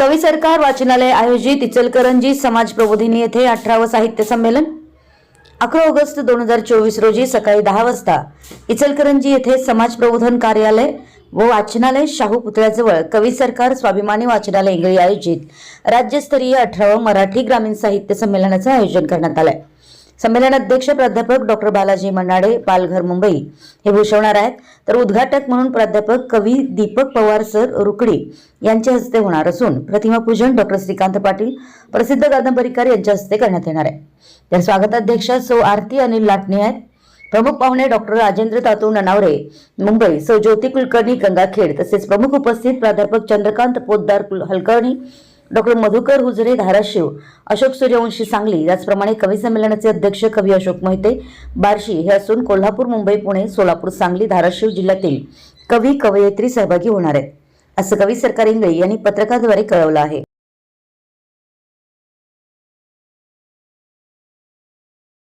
कवी सरकार वाचनालय आयोजित इचलकरंजी समाज प्रबोधिनी येथे अठरावं साहित्य संमेलन. अकरा ऑगस्ट दोन हजार चोवीस रोजी सकाळी दहा वाजता इचलकरंजी येथे समाज प्रबोधन कार्यालय व वाचनालय शाहू पुतळ्याजवळ कवी सरकार स्वाभिमानी वाचनालय इंगळी आयोजित राज्यस्तरीय अठरावं मराठी ग्रामीण साहित्य संमेलनाचं आयोजन करण्यात आलं आहे संमेलनाध्यक्ष प्राध्यापक डॉक्टर बालाजी मन्नाडे पालघर मुंबई हे भूषवणार आहेत. तर उद्घाटक म्हणून प्राध्यापक कवी दीपक पवार सर रुकडी यांच्या हस्ते होणार असून प्रतिमा पूजन डॉक्टर श्रीकांत पाटील प्रसिद्ध कादंबरीकार यांच्या हस्ते करण्यात येणार आहे. तर स्वागताध्यक्ष सौ आरती अनिल लाटणे आहेत. प्रमुख पाहुणे डॉक्टर राजेंद्र तातू ननावरे मुंबई सौ ज्योती कुलकर्णी गंगाखेड तसेच प्रमुख उपस्थित प्राध्यापक चंद्रकांत पोद्दार कुल- हलकर्णी डॉक्टर मधुकर हुजरे धाराशिव अशोक सूर्यवंशी सांगली. याचप्रमाणे कवी संमेलनाचे अध्यक्ष कवी अशोक मोहिते बार्शी हे असून कोल्हापूर मुंबई पुणे सोलापूर सांगली धाराशिव जिल्ह्यातील कवी कवयित्री सहभागी होणार आहेत. असं कवी सरकार इंगळे यांनी पत्रकाद्वारे कळवलं आहे.